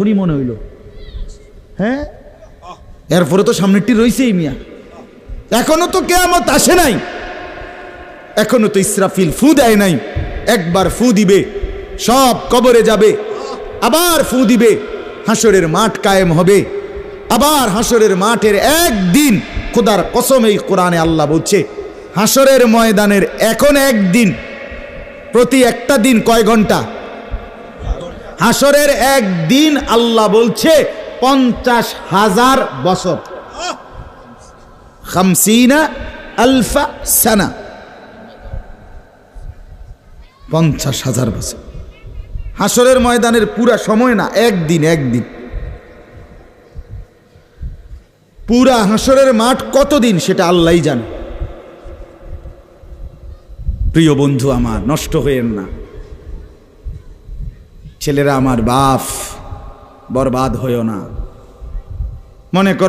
এখনই মনে হইল। হ্যাঁ? এরপরে তো সামনেরটি রয়েছেই মিয়া। এখনও তো কেয়ামত আসে নাই। এখনও তো ইসরাফিল ফু দেয় নাই। একবার ফু দিবে সব কবরে যাবে। আবার ফু দিবে হাসরের মাঠ কায়েম হবে। আবার হাসরের মাঠের একদিন খোদার কসম এই কোরআনে আল্লাহ বলছে হাসরের ময়দানের এখন একদিন প্রতি একটা দিন কয় ঘণ্টা? হাসরের একদিন আল্লাহ বলছে, পঞ্চাশ হাজার বছর। খামসিনা আলফা সানা। পঞ্চাশ হাজার বছর। হাসরের ময়দানের পুরা সময় না, একদিন একদিন। পুরা হাসরের মাঠ কতদিন সেটা আল্লাহই জানে। প্রিয় বন্ধু আমার, নষ্ট হইয়েন না। ছেলেরা আমার বাপ বরবাদ হইও না। মনে করো